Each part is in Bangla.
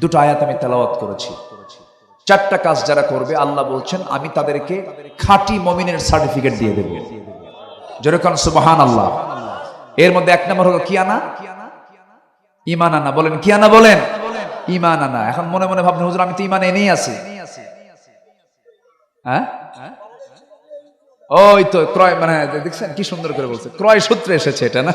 দুটো আয়াত আমি তেলাওয়াত করেছি। চারটা কাজ যারা করবে, আল্লাহ বলছেন, আমি তাদেরকে খাঁটি মমিনের সার্টিফিকেট দিয়ে দেব। যেরকম সুবহান আল্লাহ এর মধ্যে এক নম্বর হলো কি আনা? ইমান আনা। বলেন, কি আনা বলেন? ইমান আনা। এখন মনে মনে ভাবছেন হুজুর, আমি তো ইমান এনেই আছি। হ্যাঁ? ওই তো ক্রয় মানে দেখছেন কি সুন্দর করে বলছে, ক্রয় সূত্রে এসেছে এটা, না?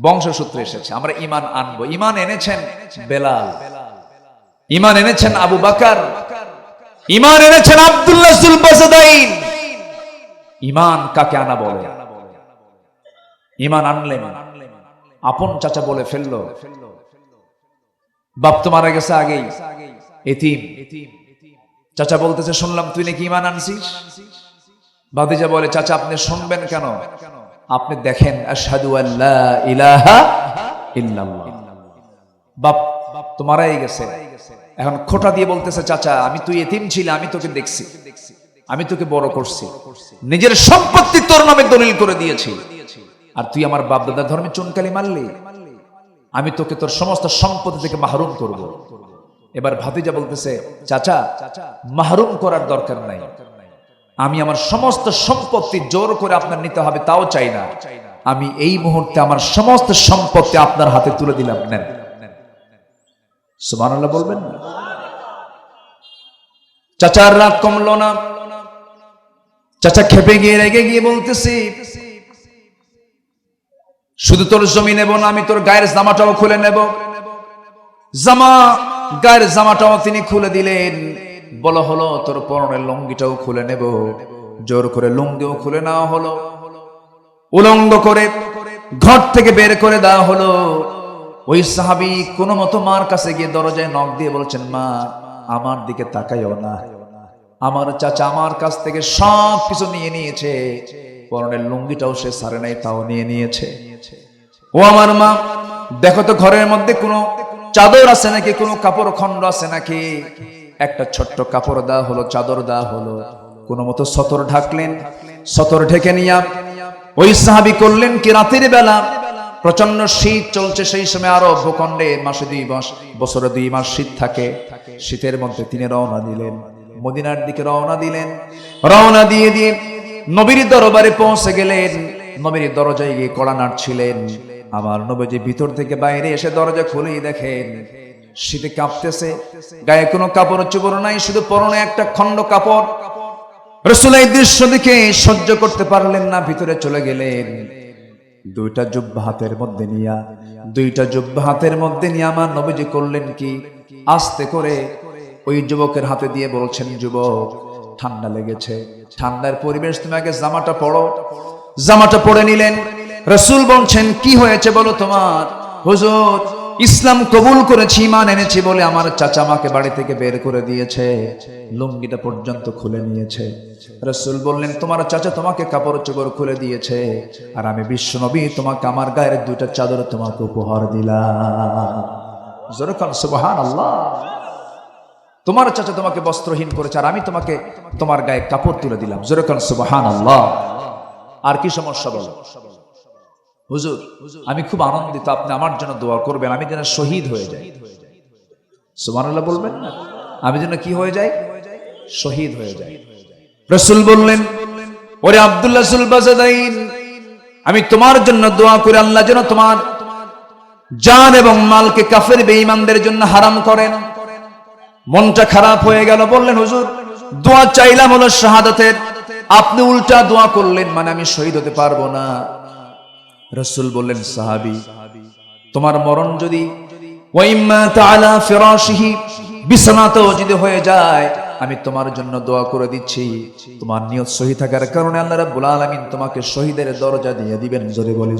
বংশ সূত্রে এসেছে। আমরা ইমান আনব। ইমান এনেছেন বেলাল। ইমান এনেছেন আবু বাকার। ইমান এনেছেন আব্দুল্লাহ ইমান কাকে আনা বলে? ইমান আনলেন। আপন চাচা বলে ফেলল। বাপ তো মারা গেছে আগেই। এতিম। চাচা বলতেছে, শুনলাম তুই নাকি ইমান আনছিস? ভাতিজা বলে, চাচা, আপনি শুনবেন কেন? আপনি দেখেন, আশহাদু আল্লা ইলাহা ইল্লাল্লাহ। বাপ, তো মারাই গেছে। এখন খোটা দিয়ে বলতেছে, চাচা, আমি তুই এতিম ছিলে আমি তোকে দেখছি। আমি তোকে বড় করছি। নিজের সম্পত্তি তোর নামে দলিল করে দিয়েছি। আর তুই আমার বাপ দাদার ধর্মে চুনকালি মারলি। আমি তোকে তোর সমস্ত সম্পত্তি থেকে মাহরুম করব। এবার ভাতিজা বলতেছে, চাচা, মাহরুম করার দরকার নাই। আমি আমার সমস্ত সম্পত্তি জোর করে আপনার নিতে হবে, তাও চাই না। আমি এই মুহূর্তে আমার সমস্ত সম্পত্তি আপনার হাতে তুলে দিলাম, নেন। সুবহানাল্লাহ বলবেন না? চাচার রাত কমলো না? চাচা খেপে গিয়ে, রেগে গিয়ে বলতেছি, শুধু তোর জমি নেব না, আমি তোর গায়ের জামাটাও খুলে নেব। জামা, গায়ের জামাটাও তিনি খুলে দিলেন। বলা হলো, তোর পরনের লুঙ্গিটাও খুলে নেব। জোর করে লুঙ্গিও খুলে নেওয়া হলো। উলঙ্গ করে ঘর থেকে বের করে দেওয়া হলো। ওই সাহাবি কোনো মতো মার কাছে গিয়ে দরজায় নখ দিয়ে বলছেন, মা, আমার দিকে তাকাইও না। আমার চাচা আমার কাছ থেকে সব কিছু নিয়ে নিয়েছে। পরনের লুঙ্গিটাও সে সারে নাই, তাও নিয়ে নিয়েছে। ও আমার মা, দেখো তো ঘরের মধ্যে কোনো চাদর আছে নাকি? কোনো কাপড় খণ্ড আছে নাকি? একটা ছোট্ট কাপড় দেওয়া হলো, চাদর দেওয়া হলো। কোনো মতো সতর ঢাকলেন, সতর ঢেকে নিয়া ওই সাহাবি করলেন কি রাতের বেলা? প্রচণ্ড শীত চলছে, সেই সময় আরও ভূখণ্ডে মাসে দুই মাস, বছরে দুই মাস শীত থাকে। শীতের মধ্যে তিনি রওনা দিলেন, মদিনার দিকে রওনা দিলেন। রওনা দিয়ে দিয়ে নবীর দরবারে পৌঁছে গেলেন। নবীর দরজায় গিয়ে কড়া নাড়ছিলেন। আমার নবীজি ভিতর থেকে বাইরে এসে দরজা খুলেই দেখেন শীতে কাঁপতেছে, গায়ে কোনো কাপড় চোপড় নাই, শুধু পরনে একটা খণ্ড কাপড়। রসুল এই দৃশ্য দেখে সহ্য করতে পারলেন না, ভিতরে চলে গেলেন। দুইটা জুব্বা হাতের মধ্যে নিয়া, দুইটা জুব্বা হাতের মধ্যে নিয়ে আমার নবীজি করলেন কি? আস্তে করে ওই যুবকের হাতে দিয়ে বলছেন, যুবক, ঠান্ডা লেগেছে, ঠান্ডার পরিবেশ, তুমি আগে জামাটা পড়ো। জামাটা পড়ে নিলেন। রসুল বলছেন, কি হয়েছে বলো তোমার? হুজুর ইসলাম কবুল করেছি ইমান এনেছি বলে আমার চাচা আমাকে বাড়ি থেকে বের করে দিয়েছে। লুঙ্গিটা পর্যন্ত খুলে নিয়েছে। রসুল বললেন, তোমার চাচা তোমাকে কাপড় চোপড় খুলে দিয়েছে আর আমি বিশ্ব নবী, তোমাকে আমার গায়ের দুইটা চাদর তোমাকে উপহার দিলাম। সুবহান আল্লাহ তোমার চাচা তোমাকে বস্ত্রহীন করেছে আর আমি তোমাকে তোমার গায়ে কাপড় তুলে দিলাম। জোরকান সুবহান আল্লাহ আর কি সমস্যা বলো? হুজুর, আমি খুব আনন্দিত, আপনি আমার জন্য দোয়া করবেন, আমি যেন শহীদ হয়ে যাই। সুবহানাল্লাহ বলবেন না? আমি যেন কি হয়ে যাই? শহীদ হয়ে যাই। রসুল বললেন, ওরে আব্দুল্লাহ সুলবাজাদাইন আমি তোমার জন্য দোয়া করে, আল্লাহ যেন তোমার জান এবং মালকে কাফের বেঈমানদের জন্য হারাম করেন। মনটা খারাপ হয়ে গেল, বললেন, হুজুর, দোয়া চাইলাম হলো শাহাদাতের। আপনি উল্টা দোয়া করলেন মানে আমি শহীদ হতে পারব না। রসুল বললেন, সাহাবি, তোমার মরণ যদি বিছানাতেও যদি হয়ে যায়, আমি তোমার জন্য দোয়া করে দিচ্ছি। তোমার নিয়ত সহি থাকার কারণে আল্লাহ তোমাকে শহীদের দরজা দিয়ে দিবেন। বলি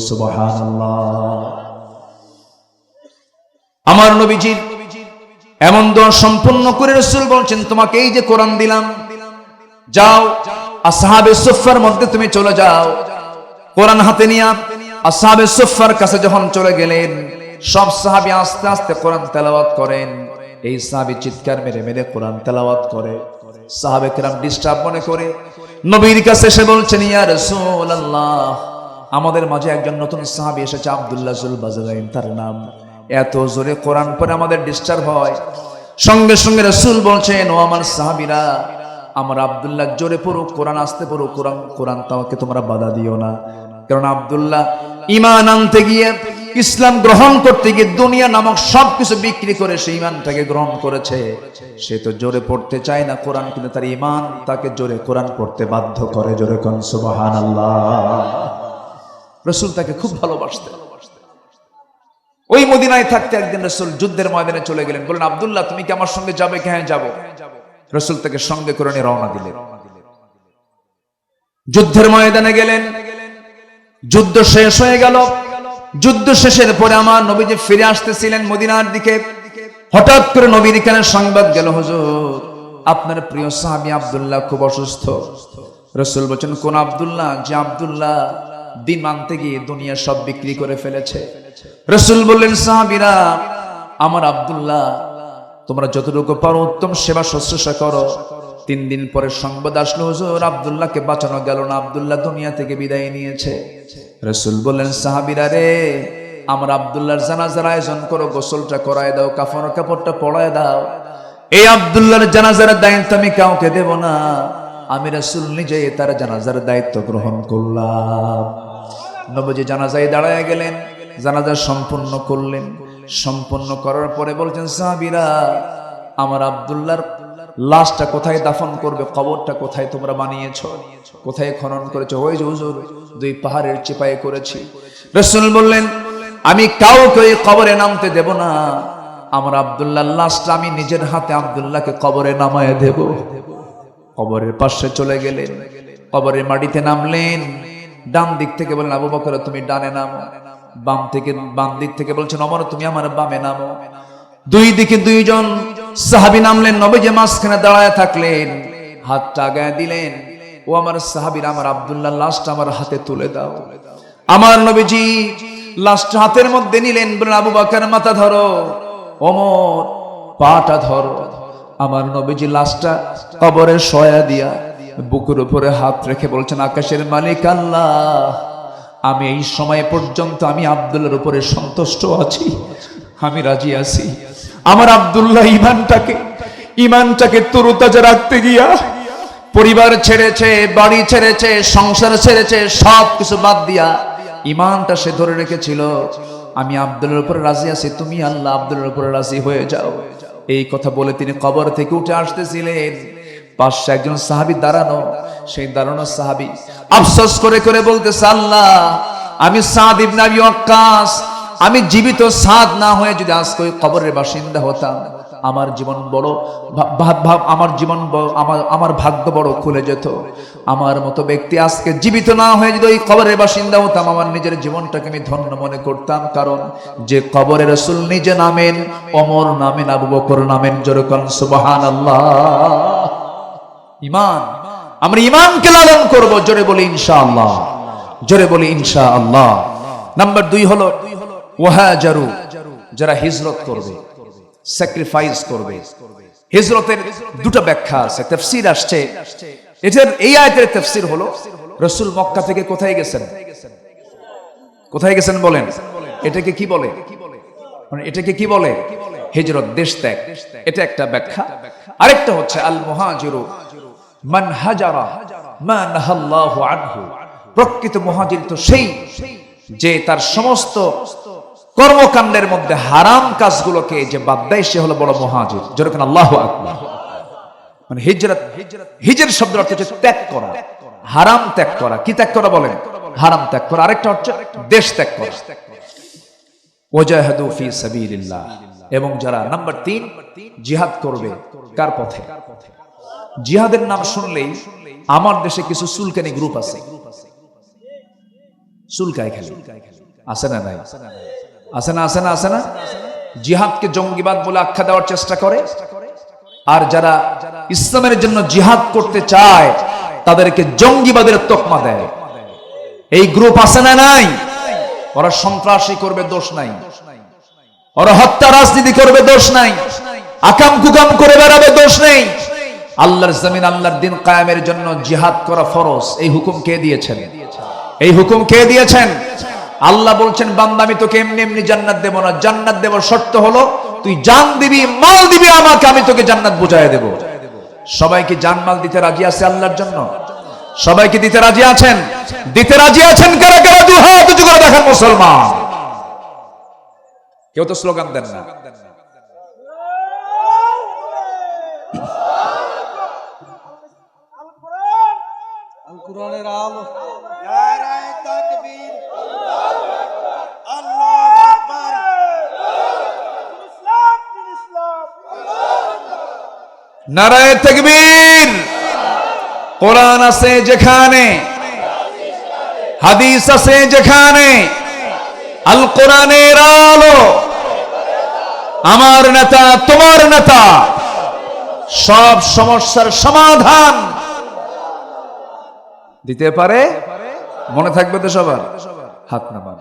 আমার নবীজির এমন দোয়া সম্পূর্ণ করে রসুল বলছেন, তোমাকে এই যে কোরআন দিলাম, যাও আসহাবে সুফার মধ্যে তুমি চলে যাও। কোরআন হাতে নিয়া আসহাবে সুফার কাছে যখন চলে গেলেন, সব সাহাবি আস্তে আস্তে কোরআন তেলাওয়াত করেন। এই সাহাবি চিৎকার মেরে মেরে কোরআন তেলাওয়াত করে। সাহাবে কেরাম ডিস্টার্ব মনে করে। নবীর কাছে এসে বলছেন, ইয়া রাসূলুল্লাহ, আমাদের মাঝে একজন নতুন সাহাবি এসেছে, আব্দুল্লাহ জুল বাজারাইন তার নাম। এত জোরে কোরআন পরে আমাদের ডিস্টার্ব হয়। সঙ্গে সঙ্গে রসুল বলছেন, ও আমার সাহাবিরা, আমার আব্দুল্লাহ, জোরে পড়ুক, কোরআন আসতে পড়ুক, কোরআন কোরআন তাকে তোমরা বাধা দিও না। কারণ আব্দুল্লাহ ইমান আনতে গিয়ে, ইসলাম গ্রহণ করতে গিয়ে দুনিয়া নামক সবকিছু বিক্রি করে সে ইমানটাকে গ্রহণ করেছে। সে তো জোরে পড়তে চায় না কোরআন, কিন্তু তার ইমান তাকে জোরে কোরআন পড়তে বাধ্য করে। জোরে কন সুবাহান আল্লাহ রসুল তাকে খুব ভালোবাসতেন। ওই মদিনায় থাকতে একদিন রসুল যুদ্ধের ময়দানে চলে গেলেন। বলেন আব্দুল্লাহ, তুমি কি আমার সঙ্গে যাবে? কি হ্যাঁ যাব? রসুল তাকে সঙ্গে করে নিয়ে রওনা দিলেন। যুদ্ধের ময়দানে গেলেন। যুদ্ধ শেষ হয়ে গেল। যুদ্ধ শেষের পরে আমার নবীজি ফিরে আসতেছিলেন মদিনার দিকে। হঠাৎ করে নবীর এখানে সংবাদ গেল, হুজুর, আপনার প্রিয় সাহাবি আব্দুল্লাহ খুব অসুস্থ। রসুল বলছেন, কোন আব্দুল্লাহ? যে আব্দুল্লাহ দিন মানতে গিয়ে দুনিয়া সব বিক্রি করে ফেলেছে। রসুল বললেন, সাহাবিরা, আমার আব্দুল্লাহ, তোমরা যতটুকু পারো উত্তম সেবা শুশ্রূষা করো। তিন দিন পরে সংবাদ আসলো, হুজুর আব্দুল্লাহকে বাঁচানো গেল না, আব্দুল্লাহ দুনিয়া থেকে বিদায় নিয়েছে। রসুল বললেন, সাহাবিরা রে, আমার আব্দুল্লাহর জানাজার আয়োজন করো, গোসলটা করায় দাও, কাফন কাপড়টা পড়ায় দাও। এই আব্দুল্লাহর জানাজার দায়িত্ব আমি কাউকে দেব না, আমি রসুল নিজে তার জানাজার দায়িত্ব গ্রহণ করলাম। নবজি জানাজায় দাঁড়ায় গেলেন, জানাজা সম্পূর্ণ করলেন। সম্পূর্ণ করার পরে বলছেন, সাহাবিরা, আমার আব্দুল্লাহর লাশটা কোথায় দাফন করবে, কবরটা কোথায় তোমরা বানিয়েছো, কোথায় খনন করেছ? ওই যে হুজুর, দুই পাহাড়ের চিপায়ে করেছি। রসুল বললেন, আমি কাউকে ওই কবরে নামতে দেব না। আমার আব্দুল্লাহ লাশটা আমি নিজের হাতে আব্দুল্লাহকে কবরে নামায় দেব। কবরের পাশে চলে গেলেন। কবরের মাটিতে নামলেন। ডান দিক থেকে বললেন, আবু বকর, তুমি ডানে নামো। বাম থেকে, বাম দিক থেকে বলছেন, অমর, তুমি আমার বামে নামো। দুই দিকে দুইজন সাহাবি নামলেন, নবীজি মাঝখানে দাঁড়ায় থাকলেন, হাতটা আগায় দিলেন, ও আমার সাহাবির, আমার আব্দুল্লাহ, লাশটা আমার হাতে তুলে দাও। আমার নবীজি লাশটা হাতের মধ্যে নিলেন আবু বাকার মাথা ধরো অমর পাটা ধরো। আমার নবীজি লাশটা কবরে সয়া দিয়া বুকের উপরে হাত রেখে বলছেন, আকাশের মালিক আল্লাহ, আমি এই সময় পর্যন্ত আমি আব্দুল্লাহর উপরে সন্তুষ্ট আছি, আমি রাজি আছি। আমার আব্দুল্লাহ ইমানটাকে ইমানটাকে তরুতাজা রাখতে গিয়া পরিবার ছেড়েছে, বাড়ি ছেড়েছে, সংসার ছেড়েছে সব কিছু বাদ দিয়া ইমানটা সে ধরে রেখেছিল। আমি আব্দুলের উপরে রাজি আছি, তুমি আল্লাহ আব্দুলের উপরে রাজি হয়ে যাও। এই কথা বলে তিনি কবর থেকে উঠে আসতেছিলেন। পাশে একজন সাহাবি দাঁড়ানো, সেই দাঁড়ানো সাহাবি আফসোস করে করে বলতেছে, আল্লাহ, আমি সাদ ইবনে ওয়াক্কাস আমি জীবিত সাদ না হয়ে যদি আজকে ওই কবরের বাসিন্দা হতাম, আমার জীবন বড় আমার জীবন আমার আমার ভাগ্য বড় খুলে যেত। আমার মতো ব্যক্তি আজকে জীবিত না হয়ে যদি ওই কবরের বাসিন্দা হতাম, আমার নিজের জীবনটাকে আমি ধন্য মনে করতাম। কারণ যে কবরের রসুল নিজে নামেন, অমর নামেন, আবু বকর নামেন, জোরকন সুবহান ইমান, আমরা ইমানকে লালন করব, জোরে বলি ইনশাআল্লাহ, জোরে বলি ইনশাআল্লাহ। নাম্বার দুই হলো ওয়াহাজারু, যারা হিজরত করবে স্যাক্রিফাইস করবে। হিজরতের দুটো ব্যাখ্যা আছে, তাফসীর আসছে। এটার এই আয়াতের তাফসীর হলো, রাসূল মক্কা থেকে কোথায় গেছেন? কোথায় গেছেন বলেন? এটাকে কি বলে? মানে এটাকে কি বলে? হিজরত দেশ ত্যাগ। এটা একটা ব্যাখ্যা। আরেকটা হচ্ছে আল মুহাজিরু মান হাজারা, মা নাহাল্লাহু আনহু। প্রকৃত মুহাজির তো সেই যে তার সমস্ত কর্মকাণ্ডের মধ্যে হারাম কাজগুলোকে যে বাদ দেয়, সে হলো বড় মুহাজির। যেরকম আল্লাহু আকবার। মানে হিজরত, হিজর শব্দের অর্থ হচ্ছে ত্যাগ করা। হারাম ত্যাগ করা। কি ত্যাগ করা বলেন? হারাম ত্যাগ করা। আরেকটা হচ্ছে দেশ ত্যাগ করা। ওজাহাদু ফি সাবিলিল্লাহ। এবং যারা নাম্বার তিন, জিহাদ করবে কার পথে? জিহাদের নাম শুনলেই আমার দেশে কিছু সুলকানি গ্রুপ আছে। সুলকায় খেলে। আছে না নাই? আছে না আছে না আছে না? জিহাদকে জঙ্গিবাদ বলে আখ্যা দেওয়ার চেষ্টা করে। আর যারা ইসলামের জন্য জিহাদ করতে চায়, তাদেরকে জঙ্গিবাদের তকমা দেয়। এই গ্রুপ আছে না নাই? ওরা সন্ত্রাসী করবে, দোষ নাই। ওরা হত্যা রাজনীতি করবে, দোষ নাই। আকাম কুকাম করে বেড়াবে, দোষ নেই। আল্লাহর জমিন, আল্লাহর দিন কায়েমের জন্য জিহাদ করা ফরজ। এই হুকুম কে দিয়েছেন? এই হুকুম কে দিয়েছেন? আল্লাহ বলছেন, বান্দা, আমি তোকে এমনি এমনি জান্নাত দেব না। জান্নাত দেব শর্ত হলো, তুই জান দিবি, মাল দিবি আমাকে, আমি তোকে জান্নাত বুঝাই দেব। সবাইকে জান মাল দিতে রাজি আছে আল্লাহর জন্য? সবাইকে দিতে রাজি আছেন? দিতে রাজি আছেন কারা কারা? দু হাত উঁচু করে দেখেন মুসলমান। কেউ তো স্লোগান দেন না। কোরআনের আলো নারায়ে তাকবীর আল্লাহু আকবার ইসলাম ইসলাম নারায় তাকবীর। কোরআন আছে যেখানে, হাদিস আছে যেখানে আল কোরআনের আলো। আমার নেতা, তোমার নেতা, সব সমস্যার সমাধান দিতে পারে? মনে থাকবে তো সবার? হাত নামান